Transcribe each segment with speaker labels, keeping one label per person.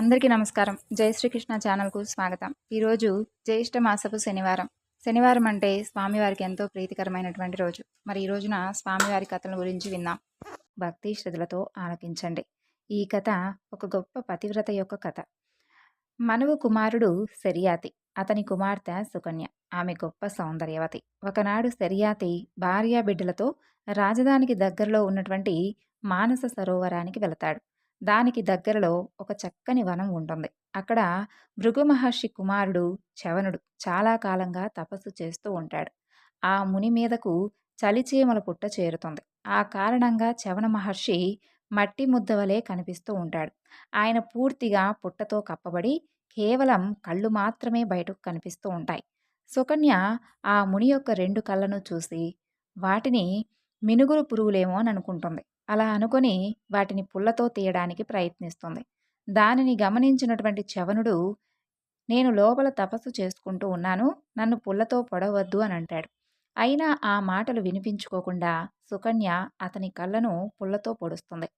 Speaker 1: అందరికీ నమస్కారం. జై శ్రీకృష్ణ ఛానల్కు స్వాగతం. ఈరోజు జ్యేష్ఠ మాసపు శనివారం. శనివారం అంటే స్వామివారికి ఎంతో ప్రీతికరమైనటువంటి రోజు. మరి ఈ రోజున స్వామివారి కథల గురించి విన్నాం భక్తి శ్రద్ధలతో ఆలకించండి. ఈ కథ ఒక గొప్ప పతివ్రత యొక్క కథ. మనవు కుమారుడు శరియాతి. అతని కుమార్తె సుకన్య. ఆమె గొప్ప సౌందర్యవతి. ఒకనాడు శరియాతి భార్యా బిడ్డలతో రాజధానికి దగ్గరలో ఉన్నటువంటి మానస సరోవరానికి వెళతాడు. దానికి దగ్గరలో ఒక చక్కని వనం ఉంటుంది. అక్కడ భృగు మహర్షి కుమారుడు చవనుడు చాలా కాలంగా తపస్సు చేస్తూ ఉంటాడు. ఆ ముని మీదకు చలిచీమల పుట్ట చేరుతుంది. ఆ కారణంగా చవన మహర్షి మట్టి ముద్దవలే కనిపిస్తూ ఉంటాడు. ఆయన పూర్తిగా పుట్టతో కప్పబడి కేవలం కళ్ళు మాత్రమే బయటకు కనిపిస్తూ ఉంటాయి. సుకన్య ఆ ముని యొక్క రెండు కళ్ళను చూసి వాటిని మినుగురు పురుగులేమో అని అనుకుంటుంది. అలా అనుకొని వాటిని పుల్లతో తీయడానికి ప్రయత్నిస్తుంది. దానిని గమనించినటువంటి చవనుడు నేను లోపల తపస్సు చేసుకుంటూ ఉన్నాను నన్ను పుల్లతో పొడవద్దు అని అంటాడు. అయినా ఆ మాటలు వినిపించుకోకుండా సుకన్య అతని కళ్ళను పుల్లతో పొడుస్తుంది.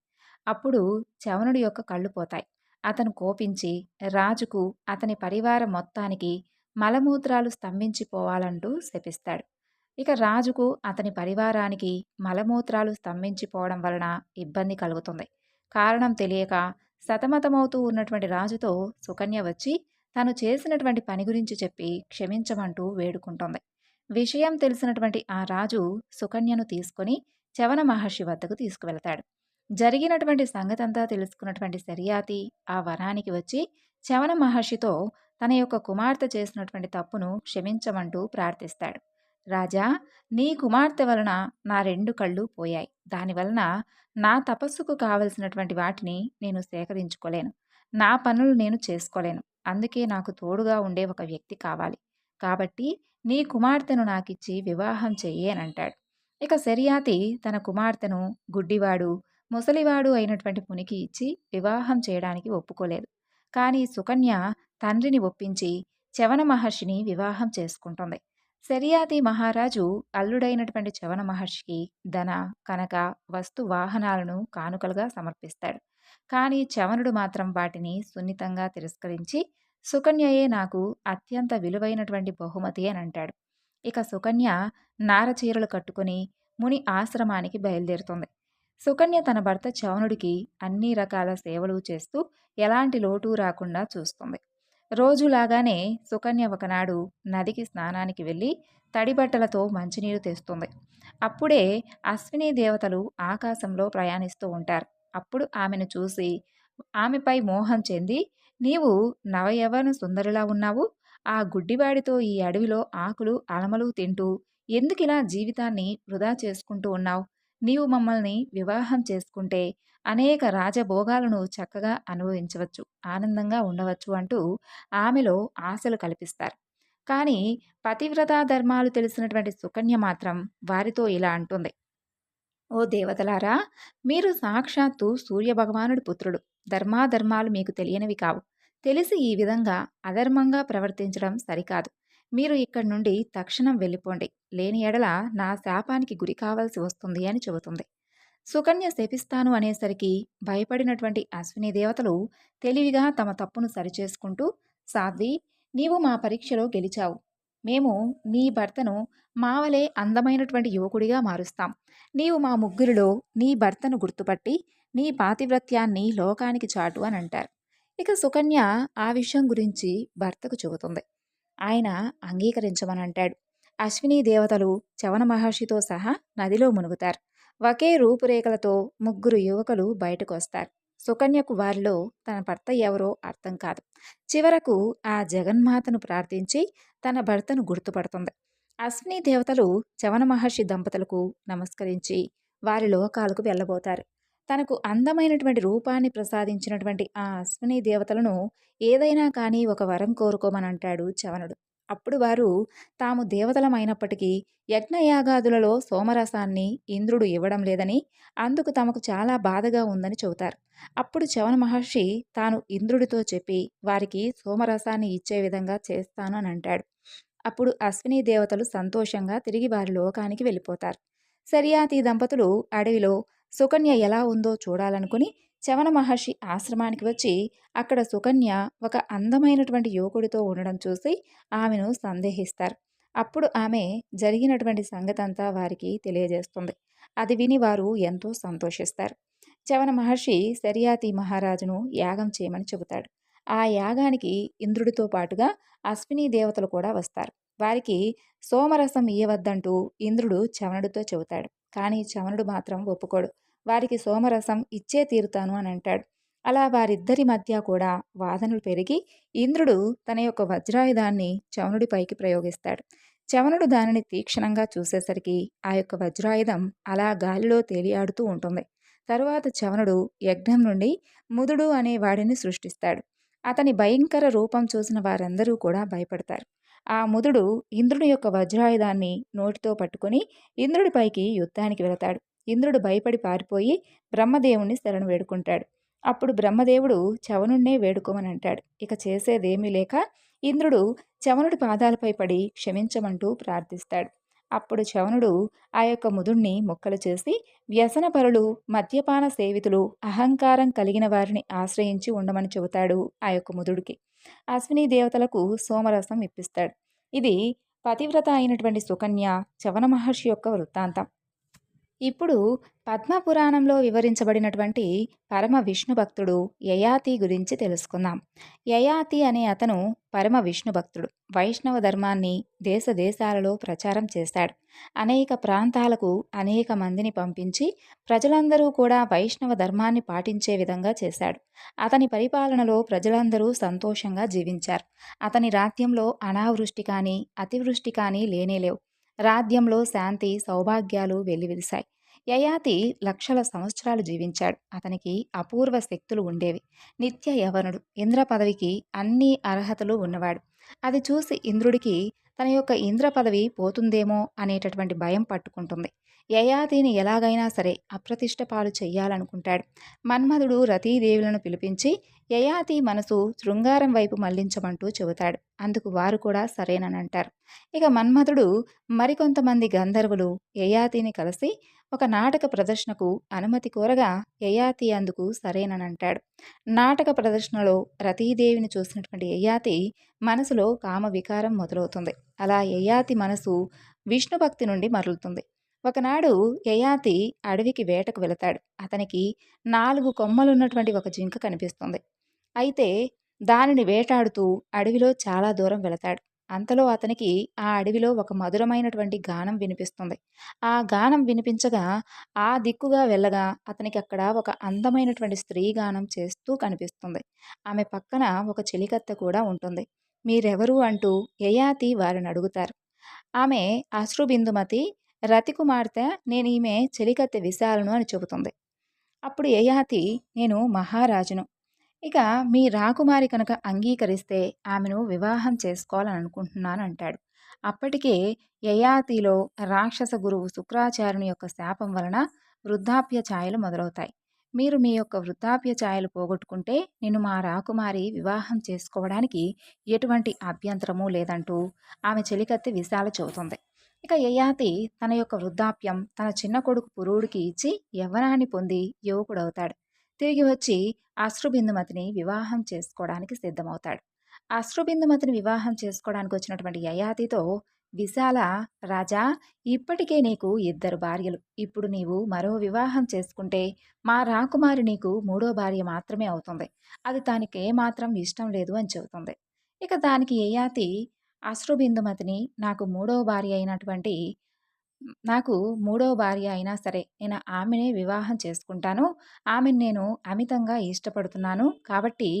Speaker 1: అప్పుడు చవనుడి యొక్క కళ్ళు పోతాయి. అతను కోపించి రాజుకు అతని పరివారం మొత్తానికి మలమూత్రాలు స్తంభించిపోవాలంటూ శపిస్తాడు. ఇక రాజుకు అతని పరివారానికి మలమూత్రాలు స్తంభించిపోవడం వలన ఇబ్బంది కలుగుతుంది. కారణం తెలియక సతమతమవుతూ ఉన్నటువంటి రాజుతో సుకన్య వచ్చి తను చేసినటువంటి పని గురించి చెప్పి క్షమించమంటూ వేడుకుంటుంది. విషయం తెలిసినటువంటి ఆ రాజు సుకన్యను తీసుకొని చవన మహర్షి వద్దకు తీసుకువెళతాడు. జరిగినటువంటి సంగతంతా తెలుసుకున్నటువంటి శర్యాతి ఆ వనానికి వచ్చి చవన మహర్షితో తన యొక్క కుమార్తె చేసినటువంటి తప్పును క్షమించమంటూ ప్రార్థిస్తాడు. రాజా నీ కుమార్తె వలన నా రెండు కళ్ళు పోయాయి. దానివలన నా తపస్సుకు కావలసినటువంటి వాటిని నేను సేకరించుకోలేను. నా పనులు నేను చేసుకోలేను. అందుకే నాకు తోడుగా ఉండే ఒక వ్యక్తి కావాలి. కాబట్టి నీ కుమార్తెను నాకిచ్చి వివాహం చెయ్యి అని అంటాడు. ఇక శరియాతి తన కుమార్తెను గుడ్డివాడు ముసలివాడు అయినటువంటి పునికి ఇచ్చి వివాహం చేయడానికి ఒప్పుకోలేదు. కానీ సుకన్య తండ్రిని ఒప్పించి చవన మహర్షిని వివాహం చేసుకుంటుంది. శరియాతి మహారాజు అల్లుడైనటువంటి చవన మహర్షికి ధన కనక వస్తు వాహనాలను కానుకలుగా సమర్పిస్తాడు. కానీ చవనుడు మాత్రం వాటిని సున్నితంగా తిరస్కరించి సుకన్యయే నాకు అత్యంత విలువైనటువంటి బహుమతి అని అంటాడు. ఇక సుకన్య నారచీరలు కట్టుకుని ముని ఆశ్రమానికి బయలుదేరుతుంది. సుకన్య తన భర్త చవనుడికి అన్ని రకాల సేవలు చేస్తూ ఎలాంటి లోటు రాకుండా చూస్తుంది. రోజులాగానే సుకన్య ఒకనాడు నదికి స్నానానికి వెళ్ళి తడిబట్టలతో మంచినీరు తెస్తుంది. అప్పుడే అశ్విని దేవతలు ఆకాశంలో ప్రయాణిస్తూ ఉంటారు. అప్పుడు ఆమెను చూసి ఆమెపై మోహం చెంది నీవు నవయవన సుందరిలా ఉన్నావు. ఆ గుడ్డివాడితో ఈ అడవిలో ఆకులు అలమలు తింటూ ఎందుకిలా జీవితాన్ని వృధా చేసుకుంటూ ఉన్నావు? నీవు మమ్మల్ని వివాహం చేసుకుంటే అనేక రాజభోగాలను చక్కగా అనుభవించవచ్చు ఆనందంగా ఉండవచ్చు అంటూ ఆమెలో ఆశలు కల్పిస్తారు. కానీ పతివ్రతా ధర్మాలు తెలిసినటువంటి సుకన్య మాత్రం వారితో ఇలా అంటుంది. ఓ దేవతలారా మీరు సాక్షాత్తు సూర్యభగవానుడి పుత్రుడు. ధర్మాధర్మాలు మీకు తెలియనివి కావు. తెలిసి ఈ విధంగా అధర్మంగా ప్రవర్తించడం సరికాదు. మీరు ఇక్కడి నుండి తక్షణం వెళ్ళిపోండి. లేని ఎడల నా శాపానికి గురి కావాల్సి వస్తుంది అని చెబుతుంది. సుకన్య శపిస్తాను అనేసరికి భయపడినటువంటి అశ్విని దేవతలు తెలివిగా తమ తప్పును సరిచేసుకుంటూ సాధ్వి నీవు మా పరీక్షలో గెలిచావు. మేము నీ భర్తను మావలే అందమైనటువంటి యువకుడిగా మారుస్తాం. నీవు మా ముగ్గురిలో నీ భర్తను గుర్తుపట్టి నీ పాతివ్రత్యాన్ని లోకానికి చాటు అని అంటారు. ఇక సుకన్య ఆ విషయం గురించి భర్తకు చెబుతుంది. ఆయన అంగీకరించమని అంటాడు. అశ్విని దేవతలు చవన మహర్షితో సహా నదిలో మునుగుతారు. ఒకే రూపురేఖలతో ముగ్గురు యువకులు బయటకు వస్తారు సుకన్యకు వారిలో తన భర్త ఎవరో అర్థం కాదు. చివరకు ఆ జగన్మాతను ప్రార్థించి తన భర్తను గుర్తుపడుతుంది. అశ్విని దేవతలు చవన మహర్షి దంపతులకు నమస్కరించి వారి లోకాలకు వెళ్ళబోతారు. తనకు అందమైనటువంటి రూపాన్ని ప్రసాదించినటువంటి ఆ అశ్విని దేవతలను ఏదైనా కానీ ఒక వరం కోరుకోమని అంటాడు చవనుడు అప్పుడు వారు తాము దేవతలమైనప్పటికీ యజ్ఞయాగాదులలో సోమరసాన్ని ఇంద్రుడు ఇవ్వడం లేదని అందుకు తమకు చాలా బాధగా ఉందని చెబుతారు. అప్పుడు చవన మహర్షి తాను ఇంద్రుడితో చెప్పి వారికి సోమరసాన్ని ఇచ్చే విధంగా చేస్తాను అని అంటాడు. అప్పుడు అశ్విని దేవతలు సంతోషంగా తిరిగి వారి లోకానికి వెళ్ళిపోతారు. సరియాతి దంపతులు అడవిలో సుకన్య ఎలా ఉందో చూడాలనుకుని చవన మహర్షి ఆశ్రమానికి వచ్చి అక్కడ సుకన్య ఒక అందమైనటువంటి యువకుడితో ఉండడం చూసి ఆమెను సందేహిస్తారు. అప్పుడు ఆమె జరిగినటువంటి సంగతంతా వారికి తెలియజేస్తుంది. అది విని వారు ఎంతో సంతోషిస్తారు. చవన మహర్షి శర్యాతి మహారాజును యాగం చేయమని చెబుతాడు. ఆ యాగానికి ఇంద్రుడితో పాటుగా అశ్విని దేవతలు కూడా వస్తారు. వారికి సోమరసం ఇయ్యవద్దంటూ ఇంద్రుడు చవనుడితో చెబుతాడు. కానీ చవనుడు మాత్రం ఒప్పుకోడు. వారికి సోమరసం ఇచ్చే తీరుతాను అని అంటాడు. అలా వారిద్దరి మధ్య కూడా వాదనలు పెరిగి ఇంద్రుడు తన యొక్క వజ్రాయుధాన్ని చవనుడిపైకి ప్రయోగిస్తాడు. చవనుడు దానిని తీక్షణంగా చూసేసరికి ఆ యొక్క వజ్రాయుధం అలా గాలిలో తేలియాడుతూ ఉంటుంది. తరువాత చవనుడు యజ్ఞం నుండి ముదుడు అనే వాడిని సృష్టిస్తాడు. అతని భయంకర రూపం చూసిన వారందరూ కూడా భయపడతారు. ఆ ముదుడు ఇంద్రుడి యొక్క వజ్రాయుధాన్ని నోటితో పట్టుకుని ఇంద్రుడిపైకి యుద్ధానికి వెళతాడు. ఇంద్రుడు భయపడి పారిపోయి బ్రహ్మదేవుణ్ణి శరణు వేడుకుంటాడు. అప్పుడు బ్రహ్మదేవుడు చవనుణ్ణే వేడుకోమని అంటాడు. ఇక చేసేదేమీ లేక ఇంద్రుడు చవనుడి పాదాలపై పడి క్షమించమంటూ ప్రార్థిస్తాడు. అప్పుడు చవనుడు ఆ యొక్క ముదుణ్ణి మొక్కలు చేసి వ్యసనపరులు మద్యపాన సేవితులు అహంకారం కలిగిన వారిని ఆశ్రయించి ఉండమని చెబుతాడు ఆ యొక్క ముదుడికి. అశ్విని దేవతలకు సోమరసం ఇప్పిస్తాడు. ఇది పతివ్రత అయినటువంటి సుకన్య చవన మహర్షి యొక్క వృత్తాంతం. ఇప్పుడు పద్మపురాణంలో వివరించబడినటువంటి పరమ విష్ణు భక్తుడు యయాతి గురించి తెలుసుకుందాం. యయాతి అనే అతను పరమ విష్ణు భక్తుడు వైష్ణవ ధర్మాన్ని దేశ దేశాలలో ప్రచారం చేశాడు. అనేక ప్రాంతాలకు అనేక మందిని పంపించి ప్రజలందరూ కూడా వైష్ణవ ధర్మాన్ని పాటించే విధంగా చేశాడు. అతని పరిపాలనలో ప్రజలందరూ సంతోషంగా జీవించారు. అతని రాజ్యంలో అనావృష్టి కానీ అతివృష్టి కానీ లేనేలేవు రాజ్యంలో శాంతి సౌభాగ్యాలు వెల్లివిరిశాయి. యయాతి లక్షల సంవత్సరాలు జీవించాడు. అతనికి అపూర్వ శక్తులు ఉండేవి. నిత్య యవనుడు ఇంద్ర పదవికి అన్ని అర్హతలు ఉన్నవాడు. అది చూసి ఇంద్రుడికి తన యొక్క ఇంద్ర పదవి పోతుందేమో అనేటటువంటి భయం పట్టుకుంటుంది. యయాతిని ఎలాగైనా సరే అప్రతిష్ట పాలు చెయ్యాలనుకుంటాడు. మన్మధుడు రతీదేవులను పిలిపించి యయాతి మనసు శృంగారం వైపు మళ్ళించమంటూ చెబుతాడు. అందుకు వారు కూడా సరేనని అంటారు. ఇక మన్మధుడు మరికొంతమంది గంధర్వులు యయాతిని కలిసి ఒక నాటక ప్రదర్శనకు అనుమతి కోరగా యయాతి అందుకు సరేననంటాడు. నాటక ప్రదర్శనలో రతీదేవిని చూసినటువంటి యయాతి మనసులో కామ వికారం మొదలవుతుంది. అలా యయాతి మనసు విష్ణు భక్తి నుండి మరలుతుంది. ఒకనాడు యయాతి అడవికి వేటకు వెళతాడు. అతనికి నాలుగు కొమ్మలున్నటువంటి ఒక జింక కనిపిస్తుంది. అయితే దానిని వేటాడుతూ అడవిలో చాలా దూరం వెళతాడు. అంతలో అతనికి ఆ అడవిలో ఒక మధురమైనటువంటి గానం వినిపిస్తుంది. ఆ గానం వినిపించగా ఆ దిక్కుగా వెళ్ళగా అతనికి అక్కడ ఒక అందమైనటువంటి స్త్రీ గానం చేస్తూ కనిపిస్తుంది. ఆమె పక్కన ఒక చెలికత్త కూడా ఉంటుంది. మీరెవరు? అంటూ యయాతి వారిని అడుగుతారు. ఆమె అశ్రుబిందుమతి రతి కుమార్తె నేను ఈమె చెలికత్తె విశాలను అని చెబుతుంది. అప్పుడు యయాతి నేను మహారాజును. ఇక మీ రాకుమారి కనుక అంగీకరిస్తే ఆమెను వివాహం చేసుకోవాలని అనుకుంటున్నాను అంటాడు అప్పటికే యయాతిలో రాక్షస గురువు శుక్రాచార్యుని యొక్క శాపం వలన వృద్ధాప్య ఛాయలు మొదలవుతాయి. మీరు మీ యొక్క వృద్ధాప్య ఛాయలు పోగొట్టుకుంటే నేను మా రాకుమారి వివాహం చేసుకోవడానికి ఎటువంటి అభ్యంతరము లేదంటూ ఆమె చెలికత్తి విశాల చెబుతుంది. ఇక యయాతి తన యొక్క వృద్ధాప్యం తన చిన్న కొడుకు పురుడికి ఇచ్చి యవ్వనాన్ని పొంది యువకుడవుతాడు. తిరిగి వచ్చి అశ్రుబిందుమతిని వివాహం చేసుకోవడానికి సిద్ధమవుతాడు. అశ్రుబిందుమతిని వివాహం చేసుకోవడానికి వచ్చినటువంటి యయాతితో విశాల రాజా ఇప్పటికే నీకు ఇద్దరు భార్యలు. ఇప్పుడు నీవు మరో వివాహం చేసుకుంటే మా రాకుమారి నీకు మూడో భార్య మాత్రమే అవుతుంది. అది దానికి ఏమాత్రం ఇష్టం లేదు అని చెబుతుంది. ఇక దానికి యయాతి అశ్రుబిందుమతిని నాకు మూడో భార్య అయినటువంటి నాకు మూడో భార్య అయినా సరే నేను ఆమెనే వివాహం చేసుకుంటాను. ఆమెను నేను అమితంగా ఇష్టపడుతున్నాను. కాబట్టి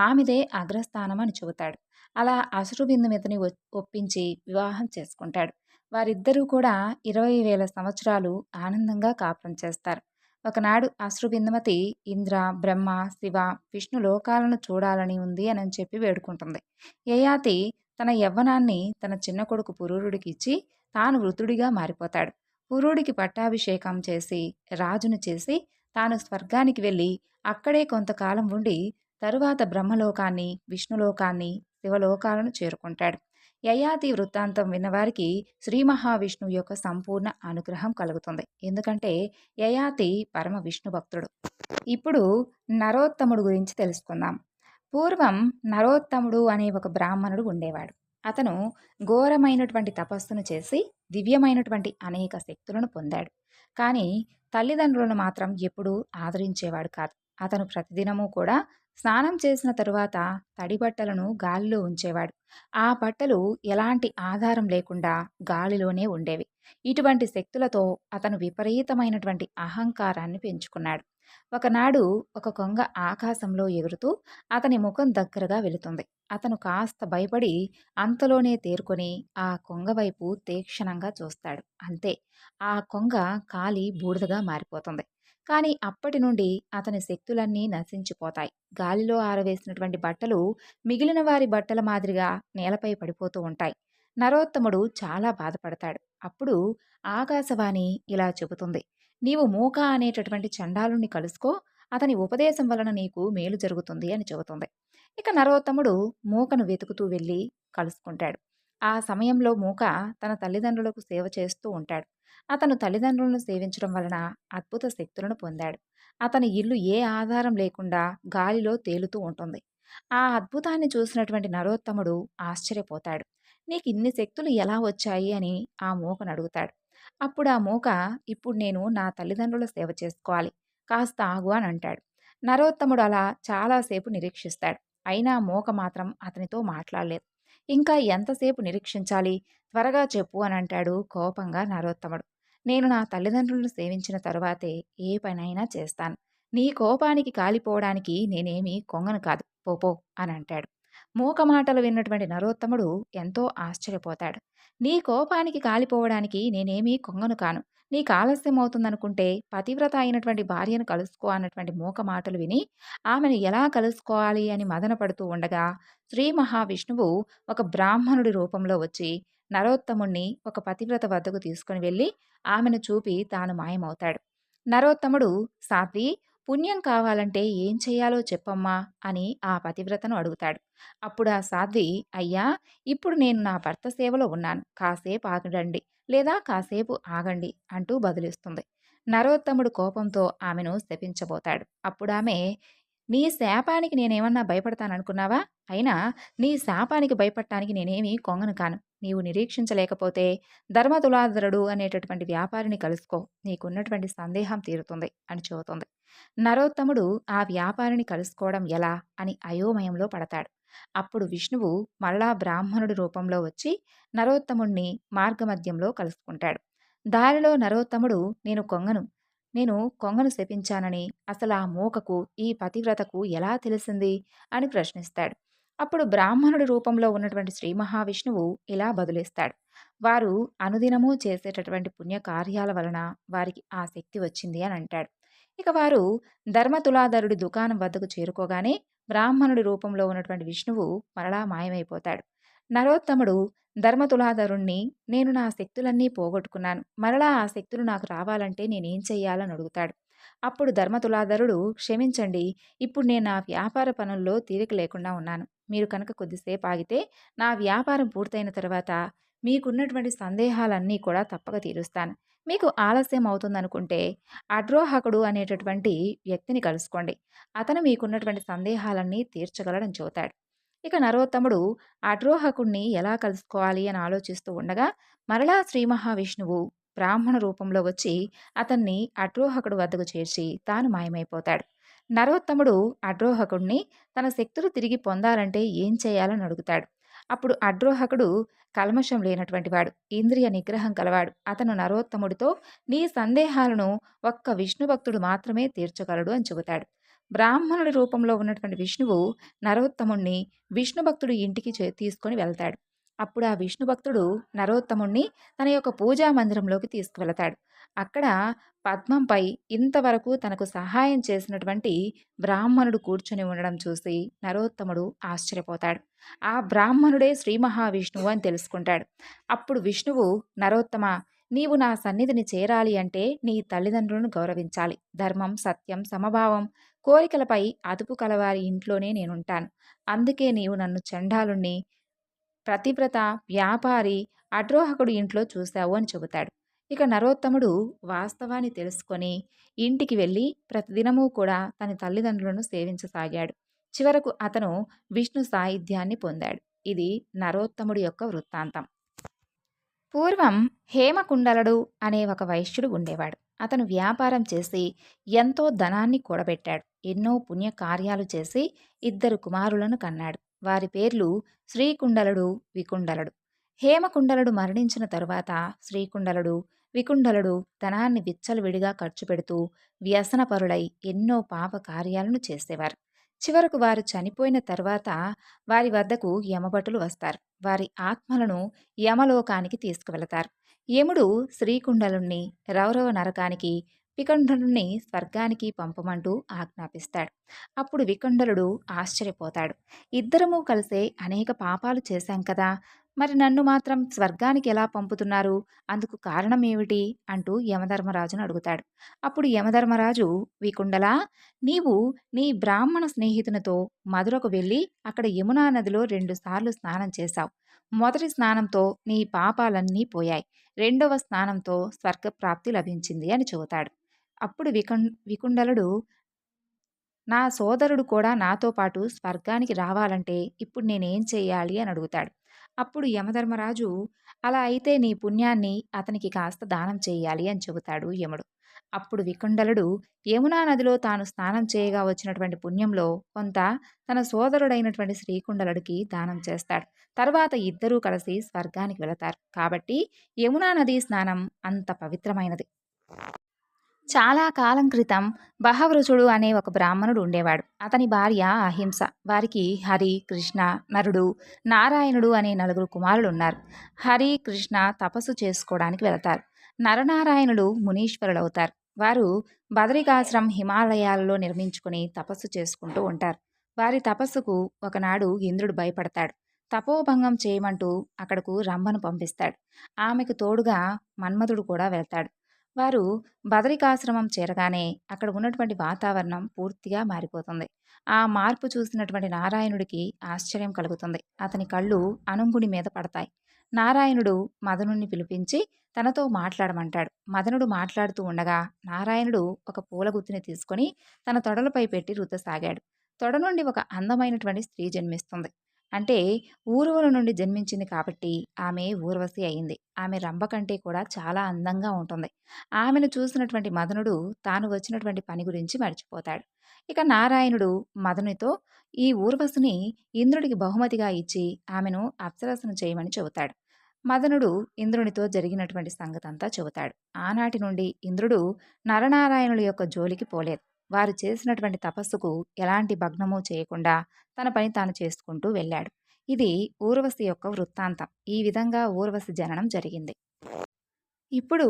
Speaker 1: ఆమెదే అగ్రస్థానం అని చెబుతాడు. అలా అసురుబిందుమితని ఒప్పించి వివాహం చేసుకుంటాడు. వారిద్దరూ కూడా ఇరవై వేల సంవత్సరాలు ఆనందంగా కాపురం చేస్తారు. ఒకనాడు అశ్రుబిందుమతి ఇంద్ర బ్రహ్మ శివ విష్ణు లోకాలను చూడాలని ఉంది అని చెప్పి వేడుకుంటుంది. యయాతి తన యవ్వనాన్ని తన చిన్న కొడుకు పురూరుడికి ఇచ్చి తాను వృతుడిగా మారిపోతాడు. పురుడికి పట్టాభిషేకం చేసి రాజును చేసి తాను స్వర్గానికి వెళ్ళి అక్కడే కొంతకాలం ఉండి తరువాత బ్రహ్మలోకాన్ని విష్ణులోకాన్ని శివలోకాలను చేరుకుంటాడు. యయాతి వృత్తాంతం విన్నవారికి శ్రీ మహావిష్ణువు యొక్క సంపూర్ణ అనుగ్రహం కలుగుతుంది. ఎందుకంటే యయాతి పరమ విష్ణు భక్తుడు. ఇప్పుడు నరోత్తముడు గురించి తెలుసుకుందాం. పూర్వం నరోత్తముడు అనే ఒక బ్రాహ్మణుడు ఉండేవాడు. అతను ఘోరమైనటువంటి తపస్సును చేసి దివ్యమైనటువంటి అనేక శక్తులను పొందాడు. కానీ తల్లిదండ్రులను మాత్రం ఎప్పుడూ ఆదరించేవాడు కాదు. అతను ప్రతిదినము కూడా స్నానం చేసిన తరువాత తడి బట్టలను గాలిలో ఉంచేవాడు. ఆ బట్టలు ఎలాంటి ఆధారం లేకుండా గాలిలోనే ఉండేవి. ఇటువంటి శక్తులతో అతను విపరీతమైనటువంటి అహంకారాన్ని పెంచుకున్నాడు. ఒకనాడు ఒక కొంగ ఆకాశంలో ఎగురుతూ అతని ముఖం దగ్గరగా వెళుతుంది. అతను కాస్త భయపడి అంతలోనే తేరుకొని ఆ కొంగ వైపు తీక్షణంగా చూస్తాడు. అంతే ఆ కొంగ కాలి బూడిదగా మారిపోతుంది. కానీ అప్పటి నుండి అతని శక్తులన్నీ నశించిపోతాయి. గాలిలో ఆరవేసినటువంటి బట్టలు మిగిలిన వారి బట్టల మాదిరిగా నేలపై పడిపోతూ ఉంటాయి. నరోత్తముడు చాలా బాధపడతాడు. అప్పుడు ఆకాశవాణి ఇలా చెబుతుంది. నీవు మూక అనేటటువంటి చండాలుణ్ణి కలుసుకో అతని ఉపదేశం వలన నీకు మేలు జరుగుతుంది అని చెబుతుంది. ఇక నరోత్తముడు మూకను వెతుకుతూ వెళ్ళి కలుసుకుంటాడు. ఆ సమయంలో మూక తన తల్లిదండ్రులకు సేవ చేస్తూ ఉంటాడు. అతను తల్లిదండ్రులను సేవించడం వలన అద్భుత శక్తులను పొందాడు. అతని ఇల్లు ఏ ఆధారం లేకుండా గాలిలో తేలుతూ ఉంటుంది. ఆ అద్భుతాన్ని చూసినటువంటి నరోత్తముడు ఆశ్చర్యపోతాడు. నీకు ఇన్ని శక్తులు ఎలా వచ్చాయి? అని ఆ మూకను అడుగుతాడు. అప్పుడు ఆ మూక ఇప్పుడు నేను నా తల్లిదండ్రుల సేవ చేసుకోవాలి కాస్త ఆగు అని అంటాడు. నరోత్తముడు అలా చాలాసేపు నిరీక్షిస్తాడు. అయినా మూక మాత్రం అతనితో మాట్లాడలేదు. ఇంకా ఎంతసేపు నిరీక్షించాలి? త్వరగా చెప్పు అని అంటాడు కోపంగా నరోత్తముడు. నేను నా తల్లిదండ్రులను సేవించిన తరువాతే ఏ పనైనా చేస్తాను. నీ కోపానికి కాలిపోవడానికి నేనేమి కొంగను కాదు. పోపో అని అంటాడు. మూక మాటలు విన్నటువంటి నరోత్తముడు ఎంతో ఆశ్చర్యపోతాడు. నీ కోపానికి కాలిపోవడానికి నేనేమీ కొంగను కాను. నీకు ఆలస్యం అవుతుందనుకుంటే పతివ్రత అయినటువంటి భార్యను కలుసుకో అన్నటువంటి మూక మాటలు విని ఆమెను ఎలా కలుసుకోవాలి అని మదనపడుతూ ఉండగా శ్రీ మహావిష్ణువు ఒక బ్రాహ్మణుడి రూపంలో వచ్చి నరోత్తముణ్ణి ఒక పతివ్రత వద్దకు తీసుకుని వెళ్ళి ఆమెను చూపి తాను మాయమవుతాడు. నరోత్తముడు సాత్వి పుణ్యం కావాలంటే ఏం చేయాలో చెప్పమ్మా అని ఆ పతివ్రతను అడుగుతాడు. అప్పుడు ఆ సాధ్వి అయ్యా ఇప్పుడు నేను నా భర్త సేవలో ఉన్నాను. కాసేపు ఆగడండి లేదా కాసేపు ఆగండి అంటూ బదులిస్తుంది. నరోత్తముడు కోపంతో ఆమెను శపించబోతాడు. అప్పుడు ఆమె నీ శాపానికి నేనేమన్నా భయపడతాననుకున్నావా? అయినా నీ శాపానికి భయపడటానికి నేనేమీ కొంగను కాను. నీవు నిరీక్షించలేకపోతే ధర్మతులాధరుడు అనేటటువంటి వ్యాపారిని కలుసుకో. నీకున్నటువంటి సందేహం తీరుతుంది అని చెబుతుంది. నరోత్తముడు ఆ వ్యాపారిని కలుసుకోవడం ఎలా? అని అయోమయంలో పడతాడు. అప్పుడు విష్ణువు మరలా బ్రాహ్మణుడి రూపంలో వచ్చి నరోత్తముణ్ణి మార్గమధ్యంలో కలుసుకుంటాడు. దారిలో నరోత్తముడు నేను కొంగను. నేను కొంగను శపించానని అసలు ఆ మూకకు ఈ పతివ్రతకు ఎలా తెలిసింది? అని ప్రశ్నిస్తాడు. అప్పుడు బ్రాహ్మణుడి రూపంలో ఉన్నటువంటి శ్రీ మహావిష్ణువు ఇలా బదులిస్తాడు. వారు అనుదినము చేసేటటువంటి పుణ్యకార్యాల వలన వారికి ఆ శక్తి వచ్చింది అని అంటాడు. ఇక వారు ధర్మతులాధరుడి దుకాణం వద్దకు చేరుకోగానే బ్రాహ్మణుడి రూపంలో ఉన్నటువంటి విష్ణువు మరలా మాయమైపోతాడు. నరోత్తముడు ధర్మతులాధరుణ్ణి నేను నా శక్తులన్నీ పోగొట్టుకున్నాను. మరలా ఆ శక్తులు నాకు రావాలంటే నేనేం చెయ్యాలని అడుగుతాడు. అప్పుడు ధర్మతులాధరుడు క్షమించండి ఇప్పుడు నేను నా వ్యాపార పనుల్లో తీరిక లేకుండా ఉన్నాను. మీరు కనుక కొద్దిసేపు ఆగితే నా వ్యాపారం పూర్తయిన తర్వాత మీకున్నటువంటి సందేహాలన్నీ కూడా తప్పక తీరుస్తాను. మీకు ఆలస్యం అవుతుందనుకుంటే అడ్రోహకుడు అనేటటువంటి వ్యక్తిని కలుసుకోండి. అతను మీకున్నటువంటి సందేహాలన్నీ తీర్చగలడని చెబుతాడు ఇక నరోత్తముడు అడ్రోహకుణ్ణి ఎలా కలుసుకోవాలి అని ఆలోచిస్తూ ఉండగా మరలా శ్రీ మహావిష్ణువు బ్రాహ్మణ రూపంలో వచ్చి అతన్ని అడ్రోహకుడు వద్దకు చేర్చి తాను మాయమైపోతాడు. నరోత్తముడు అడ్రోహకుడిని తన శక్తులు తిరిగి పొందాలంటే ఏం చేయాలని అడుగుతాడు. అప్పుడు అడ్రోహకుడు కల్మషం లేనటువంటి వాడు ఇంద్రియ నిగ్రహం కలవాడు. అతను నరోత్తముడితో నీ సందేహాలను ఒక్క విష్ణు భక్తుడు మాత్రమే తీర్చగలడు అని చెబుతాడు. బ్రాహ్మణుడి రూపంలో ఉన్నటువంటి విష్ణువు నరోత్తముణ్ణి విష్ణు భక్తుడు ఇంటికి తీసుకొని వెళ్తాడు. అప్పుడు ఆ విష్ణు భక్తుడు నరోత్తముణ్ణి తన యొక్క పూజా మందిరంలోకి తీసుకువెళతాడు. అక్కడ పద్మంపై ఇంతవరకు తనకు సహాయం చేసినటువంటి బ్రాహ్మణుడు కూర్చొని ఉండడం చూసి నరోత్తముడు ఆశ్చర్యపోతాడు. ఆ బ్రాహ్మణుడే శ్రీ మహావిష్ణువు అని తెలుసుకుంటాడు. అప్పుడు విష్ణువు నరోత్తమ నీవు నా సన్నిధిని చేరాలి అంటే నీ తల్లిదండ్రులను గౌరవించాలి. ధర్మం సత్యం సమభావం కోరికలపై అదుపు కలవారి ఇంట్లోనే నేనుంటాను. అందుకే నీవు నన్ను చండాలుణ్ణి ప్రతివ్రత వ్యాపారి అడ్రోహకుడు ఇంట్లో చూశావు అని చెబుతాడు. ఇక నరోత్తముడు వాస్తవాన్ని తెలుసుకొని ఇంటికి వెళ్ళి ప్రతిదినము కూడా తన తల్లిదండ్రులను సేవించసాగాడు. చివరకు అతను విష్ణు సాహిత్యాన్ని పొందాడు. ఇది నరోత్తముడి యొక్క వృత్తాంతం. పూర్వం హేమకుండలడు అనే ఒక వైశ్యుడు ఉండేవాడు. అతను వ్యాపారం చేసి ఎంతో ధనాన్ని కూడబెట్టాడు. ఎన్నో పుణ్యకార్యాలు చేసి ఇద్దరు కుమారులను కన్నాడు. వారి పేర్లు శ్రీకుండలుడు వికుండలుడు. హేమకుండలుడు మరణించిన తరువాత శ్రీకుండలుడు వికుండలుడు ధనాన్ని విచ్చలవిడిగా ఖర్చు పెడుతూ వ్యసనపరులై ఎన్నో పాప కార్యాలను చేసేవారు. చివరకు వారు చనిపోయిన తర్వాత వారి వద్దకు యమభటులు వస్తారు. వారి ఆత్మలను యమలోకానికి తీసుకువెళతారు. యముడు శ్రీకుండలుణ్ణి రౌరవ నరకానికి వికండలుణ్ణి స్వర్గానికి పంపమంటూ ఆజ్ఞాపిస్తాడు. అప్పుడు వికండలుడు ఆశ్చర్యపోతాడు. ఇద్దరము కలిసే అనేక పాపాలు చేశాం కదా! మరి నన్ను మాత్రం స్వర్గానికి ఎలా పంపుతున్నారు? అందుకు కారణం ఏమిటి? అంటూ యమధర్మరాజును అడుగుతాడు. అప్పుడు యమధర్మరాజు వికుండలా నీవు నీ బ్రాహ్మణ స్నేహితునితో మధురకు వెళ్ళి అక్కడ యమునా నదిలో రెండుసార్లు స్నానం చేశావు. మొదటి స్నానంతో నీ పాపాలన్నీ పోయాయి. రెండవ స్నానంతో స్వర్గప్రాప్తి లభించింది అని చెబుతాడు. అప్పుడు వికం వికుండలుడు నా సోదరుడు కూడా నాతో పాటు స్వర్గానికి రావాలంటే ఇప్పుడు నేనేం చేయాలి అని అడుగుతాడు. అప్పుడు యమధర్మరాజు అలా అయితే నీ పుణ్యాన్ని అతనికి కాస్త దానం చేయాలి అని చెబుతాడు యముడు. అప్పుడు వికుండలుడు యమునా నదిలో తాను స్నానం చేయగా వచ్చినటువంటి పుణ్యంలో కొంత తన సోదరుడైనటువంటి శ్రీకుండలుడికి దానం చేస్తాడు. తర్వాత ఇద్దరూ కలిసి స్వర్గానికి వెళతారు. కాబట్టి యమునా నదీ స్నానం అంత పవిత్రమైనది. చాలా కాలం క్రితం బహవృచుడు అనే ఒక బ్రాహ్మణుడు ఉండేవాడు. అతని భార్య అహింస. వారికి హరి కృష్ణ నరుడు నారాయణుడు అనే నలుగురు కుమారులు ఉన్నారు. హరి కృష్ణ తపస్సు చేసుకోవడానికి వెళతారు. నరనారాయణుడు మునీశ్వరులు అవుతారు వారు బదరికాశ్రం హిమాలయాలలో నిర్మించుకుని తపస్సు చేసుకుంటూ ఉంటారు. వారి తపస్సుకు ఒకనాడు ఇంద్రుడు భయపడతాడు. తపోభంగం చేయమంటూ అక్కడకు రంభను పంపిస్తాడు. ఆమెకు తోడుగా మన్మధుడు కూడా వెళ్తాడు. వారు బదరికాశ్రమం చేరగానే అక్కడ ఉన్నటువంటి వాతావరణం పూర్తిగా మారిపోతుంది. ఆ మార్పు చూసినటువంటి నారాయణుడికి ఆశ్చర్యం కలుగుతుంది. అతని కళ్ళు అనుంగుడి మీద పడతాయి. నారాయణుడు మదనుణ్ణి పిలిపించి తనతో మాట్లాడమంటాడు. మదనుడు మాట్లాడుతూ ఉండగా నారాయణుడు ఒక పూల గుత్తిని తీసుకొని తన తొడలపై పెట్టి రుద్దసాగాడు. తొడ నుండి ఒక అందమైనటువంటి స్త్రీ జన్మిస్తుంది. అంటే ఊరువుల నుండి జన్మించింది కాబట్టి ఆమె ఊర్వశి అయింది. ఆమె రంభ కంటే కూడా చాలా అందంగా ఉంటుంది. ఆమెను చూసినటువంటి మదనుడు తాను వచ్చినటువంటి పని గురించి మర్చిపోతాడు. ఇక నారాయణుడు మదనుతో ఈ ఊర్వశిని ఇంద్రుడికి బహుమతిగా ఇచ్చి ఆమెను అప్సరసను చేయమని చెబుతాడు. మదనుడు ఇంద్రునితో జరిగినటువంటి సంగతంతా చెబుతాడు. ఆనాటి నుండి ఇంద్రుడు నరనారాయణుల యొక్క జోలికి పోలేదు. వారు చేసినటువంటి తపస్సుకు ఎలాంటి భగ్నము చేయకుండా తన పని తాను చేసుకుంటూ వెళ్ళాడు. ఇది ఊర్వశి యొక్క వృత్తాంతం. ఈ విధంగా ఊర్వశి జననం జరిగింది. ఇప్పుడు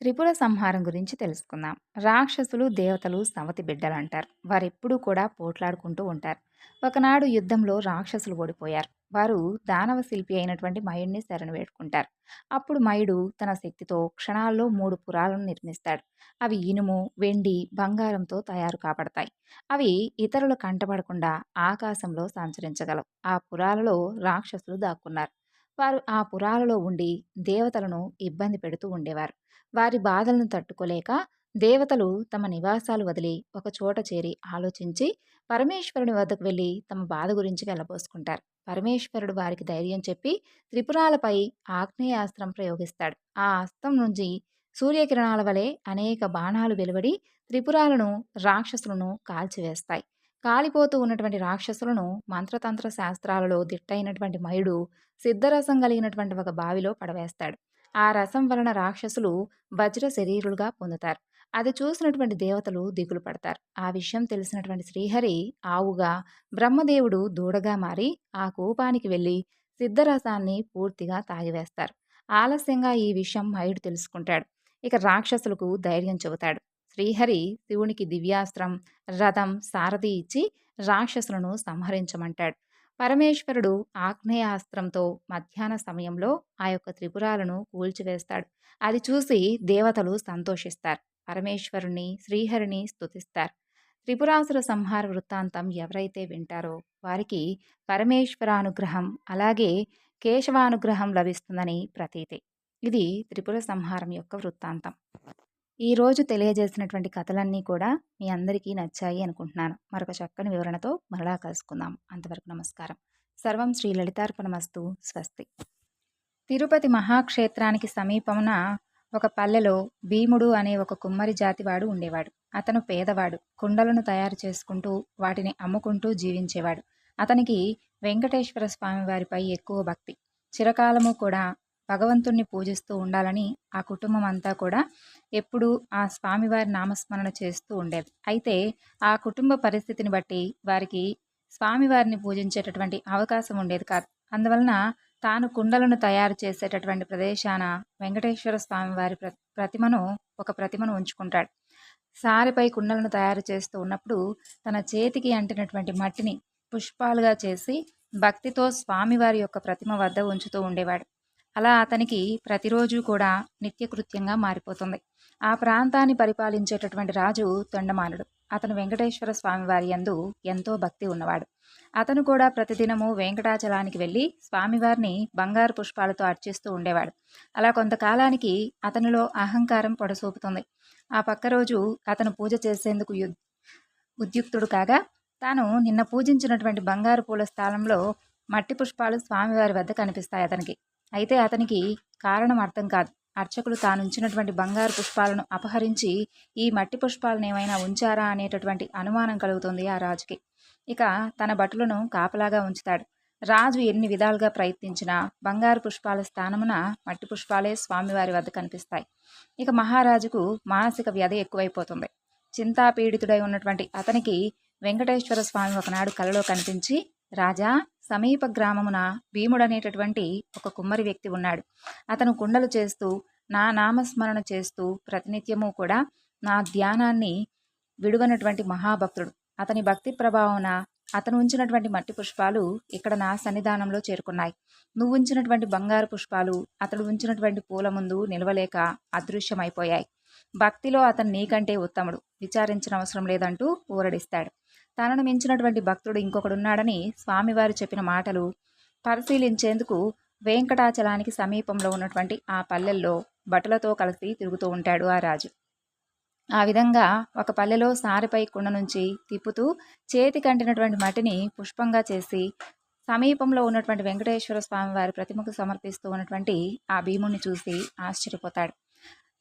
Speaker 1: త్రిపుర సంహారం గురించి తెలుసుకుందాం. రాక్షసులు దేవతలు సవతి బిడ్డలు అంటారు వారెప్పుడూ కూడా పోట్లాడుకుంటూ ఉంటారు. ఒకనాడు యుద్ధంలో రాక్షసులు ఓడిపోయారు. వారు దానవ శిల్పి అయినటువంటి మయుడిని శరణు వేడుకుంటారు. అప్పుడు మయుడు తన శక్తితో క్షణాల్లో మూడు పురాలను నిర్మిస్తాడు. అవి ఇనుము వెండి బంగారంతో తయారు కాబడతాయి. అవి ఇతరులు కంటపడకుండా ఆకాశంలో సంచరించగలవు. ఆ పురాలలో రాక్షసులు దాక్కున్నారు. వారు ఆ పురాలలో ఉండి దేవతలను ఇబ్బంది పెడుతూ ఉండేవారు. వారి బాధలను తట్టుకోలేక దేవతలు తమ నివాసాలు వదిలి ఒక చోట చేరి ఆలోచించి పరమేశ్వరుని వద్దకు వెళ్ళి తమ బాధ గురించి వెళ్ళబోసుకుంటారు. పరమేశ్వరుడు వారికి ధైర్యం చెప్పి త్రిపురాలపై ఆగ్నేయాస్త్రం ప్రయోగిస్తాడు. ఆ అస్త్రం నుంచి సూర్యకిరణాల వలె అనేక బాణాలు వెలువడి త్రిపురాలను రాక్షసులను కాల్చివేస్తాయి. కాలిపోతూ ఉన్నటువంటి రాక్షసులను మంత్రతంత్ర శాస్త్రాలలో దిట్టైనటువంటి మయుడు సిద్ధరసం కలిగినటువంటి ఒక బావిలో పడవేస్తాడు. ఆ రసం వలన రాక్షసులు వజ్ర శరీరులుగా పొందుతారు. అది చూసినటువంటి దేవతలు దిగులు పడతారు. ఆ విషయం తెలిసినటువంటి శ్రీహరి ఆవుగా బ్రహ్మదేవుడు దూడగా మారి ఆ కూపానికి వెళ్ళి సిద్ధరసాన్ని పూర్తిగా తాగివేస్తారు. ఆలస్యంగా ఈ విషయం మయుడు తెలుసుకుంటాడు. ఇక రాక్షసులకు ధైర్యం చెబుతాడు. శ్రీహరి శివునికి దివ్యాస్త్రం రథం సారథి ఇచ్చి రాక్షసులను సంహరించమంటాడు. పరమేశ్వరుడు ఆగ్నేయాస్త్రంతో మధ్యాహ్న సమయంలో ఆ యొక్క త్రిపురాలను కూల్చివేస్తాడు. అది చూసి దేవతలు సంతోషిస్తారు. పరమేశ్వరుని శ్రీహరిని స్తుతిస్తారు. త్రిపురాసుర సంహార వృత్తాంతం ఎవరైతే వింటారో వారికి పరమేశ్వరానుగ్రహం అలాగే కేశవానుగ్రహం లభిస్తుందని ప్రతీతి. ఇది త్రిపుర సంహారం యొక్క వృత్తాంతం. ఈరోజు తెలియజేసినటువంటి కథలన్నీ కూడా మీ అందరికీ నచ్చాయి అనుకుంటున్నాను. మరొక చక్కని వివరణతో మరలా కలుసుకుందాం. అంతవరకు నమస్కారం. సర్వం శ్రీ లలితార్పణమస్తు. స్వస్తి. తిరుపతి మహాక్షేత్రానికి సమీపమున ఒక పల్లెలో భీముడు అనే ఒక కుమ్మరి జాతివాడు ఉండేవాడు. అతను పేదవాడు. కుండలను తయారు చేసుకుంటూ వాటిని అమ్ముకుంటూ జీవించేవాడు. అతనికి వెంకటేశ్వర స్వామి వారిపై ఎక్కువ భక్తి. చిరకాలము కూడా భగవంతుణ్ణి పూజిస్తూ ఉండాలని ఆ కుటుంబం అంతా కూడా ఎప్పుడూ ఆ స్వామివారి నామస్మరణ చేస్తూ ఉండేది. అయితే ఆ కుటుంబ పరిస్థితిని బట్టి వారికి స్వామివారిని పూజించేటటువంటి అవకాశం ఉండేది కాదు. అందువలన తాను కుండలను తయారు చేసేటటువంటి ప్రదేశాన వెంకటేశ్వర స్వామి వారి ప్రతిమను ఒక ప్రతిమను ఉంచుకుంటాడు. సారిపై కుండలను తయారు చేస్తూ ఉన్నప్పుడు తన చేతికి అంటినటువంటి మట్టిని పుష్పాలుగా చేసి భక్తితో స్వామివారి యొక్క ప్రతిమ వద్ద ఉంచుతూ ఉండేవాడు. అలా అతనికి ప్రతిరోజు కూడా నిత్యకృత్యంగా మారిపోతుంది. ఆ ప్రాంతాన్ని పరిపాలించేటటువంటి రాజు తొండమానుడు. అతను వెంకటేశ్వర స్వామివారి యందు ఎంతో భక్తి ఉన్నవాడు. అతను కూడా ప్రతిదినము వెంకటాచలానికి వెళ్ళి స్వామివారిని బంగారు పుష్పాలతో అర్చిస్తూ ఉండేవాడు. అలా కొంతకాలానికి అతనిలో అహంకారం పొడసూపుతుంది. ఆ పక్క రోజు అతను పూజ చేసేందుకు ఉద్యుక్తుడు కాగా తాను నిన్న పూజించినటువంటి బంగారు పూల స్థానంలో మట్టి పుష్పాలు స్వామివారి వద్ద కనిపిస్తాయి అతనికి. అయితే అతనికి కారణం అర్థం కాదు. అర్చకులు తానుంచినటువంటి బంగారు పుష్పాలను అపహరించి ఈ మట్టి పుష్పాలను ఏమైనా ఉంచారా అనేటటువంటి అనుమానం కలుగుతుంది ఆ రాజుకి. ఇక తన భటులను కాపలాగా ఉంచుతాడు. రాజు ఎన్ని విధాలుగా ప్రయత్నించినా బంగారు పుష్పాల స్థానమున మట్టి పుష్పాలే స్వామివారి వద్ద కనిపిస్తాయి. ఇక మహారాజుకు మానసిక వ్యధి ఎక్కువైపోతుంది. చింతాపీడితుడై ఉన్నటువంటి అతనికి వెంకటేశ్వర స్వామి ఒకనాడు కలలో కనిపించి రాజా సమీప గ్రామమున భీముడనేటటువంటి ఒక కుమ్మరి వ్యక్తి ఉన్నాడు. అతను కుండలు చేస్తూ నా నామస్మరణ చేస్తూ ప్రతినిత్యము కూడా నా ధ్యానాన్ని విడువనటువంటి మహాభక్తుడు. అతని భక్తి ప్రభావన అతను ఉంచినటువంటి మట్టి పుష్పాలు ఇక్కడ నా సన్నిధానంలో చేరుకున్నాయి. నువ్వు ఉంచినటువంటి బంగారు పుష్పాలు అతడు ఉంచినటువంటి పూల ముందు నిలవలేక అదృశ్యమైపోయాయి. భక్తిలో అతను నీకంటే ఉత్తముడు. విచారించిన అవసరం లేదంటూ ఊరడిస్తాడు. తనను మించినటువంటి భక్తుడు ఇంకొకడున్నాడని స్వామివారు చెప్పిన మాటలు పరిశీలించేందుకు వెంకటాచలానికి సమీపంలో ఉన్నటువంటి ఆ పల్లెల్లో బట్టలతో కలిసి తిరుగుతూ ఉంటాడు ఆ రాజు. ఆ విధంగా ఒక పల్లెలో సారిపై కుండ నుంచి తిప్పుతూ చేతి కంటినటువంటి మట్టిని పుష్పంగా చేసి సమీపంలో ఉన్నటువంటి వెంకటేశ్వర స్వామి వారి ప్రతిమకు సమర్పిస్తూ ఉన్నటువంటి ఆ భీముణ్ణి చూసి ఆశ్చర్యపోతాడు.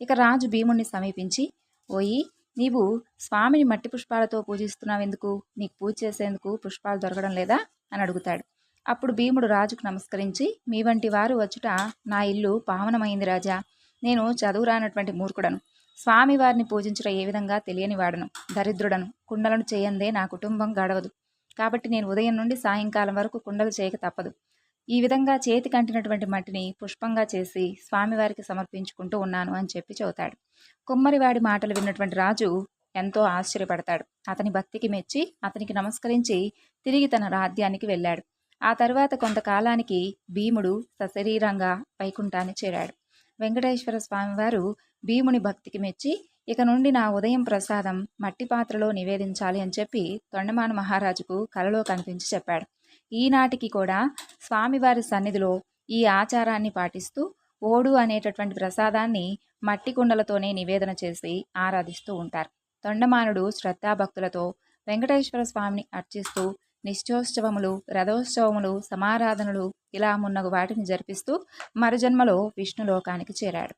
Speaker 1: ఇక రాజు భీముణ్ణి సమీపించి పోయి నీవు స్వామిని మట్టి పుష్పాలతో పూజిస్తున్నావెందుకు? నీకు పూజ చేసేందుకు పుష్పాలు దొరకడం లేదా? అని అడుగుతాడు. అప్పుడు భీముడు రాజుకు నమస్కరించి మీ వంటి వారు వచ్చుట నా ఇల్లు పావనమైంది రాజా. నేను చదువు రానటువంటి మూర్ఖుడను స్వామివారిని పూజించడం ఏ విధంగా తెలియని వాడను. దరిద్రుడను. కుండలను చేయందే నా కుటుంబం గడవదు. కాబట్టి నేను ఉదయం నుండి సాయంకాలం వరకు కుండలు చేయక తప్పదు. ఈ విధంగా చేతి కంటినటువంటి మట్టిని పుష్పంగా చేసి స్వామివారికి సమర్పించుకుంటూ ఉన్నాను అని చెప్పి చెబుతాడు. కుమ్మరివాడి మాటలు విన్నటువంటి రాజు ఎంతో ఆశ్చర్యపడతాడు. అతని భక్తికి మెచ్చి అతనికి నమస్కరించి తిరిగి తన రాజ్యానికి వెళ్ళాడు. ఆ తర్వాత కొంతకాలానికి భీముడు సశరీరంగా వైకుంఠాన్ని చేరాడు. వెంకటేశ్వర స్వామివారు భీముని భక్తికి మెచ్చి ఇక నుండి నా ఉదయం ప్రసాదం మట్టి పాత్రలో నివేదించాలి అని చెప్పి తొండమాన మహారాజుకు కలలో కనిపించి చెప్పాడు. ఈనాటికి కూడా స్వామివారి సన్నిధిలో ఈ ఆచారాన్ని పాటిస్తూ ఓడు అనేటటువంటి ప్రసాదాన్ని మట్టి కుండలతోనే నివేదన చేసి ఆరాధిస్తూ ఉంటారు. తొండమానుడు శ్రద్ధాభక్తులతో వెంకటేశ్వర స్వామిని అర్చిస్తూ నిశ్చోత్సవములు రథోత్సవములు సమారాధనలు ఇలా మున్నగు వాటిని జరిపిస్తూ మరుజన్మలో విష్ణులోకానికి చేరాడు.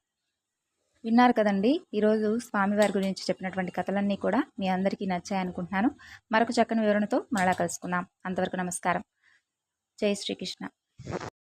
Speaker 1: విన్నారు కదండి ఈరోజు స్వామివారి గురించి చెప్పినటువంటి కథలన్నీ కూడా మీ అందరికీ నచ్చాయనుకుంటున్నాను మరొక చక్కని వివరణతో మరలా కలుసుకుందాం. అంతవరకు నమస్కారం. జై శ్రీకృష్ణ.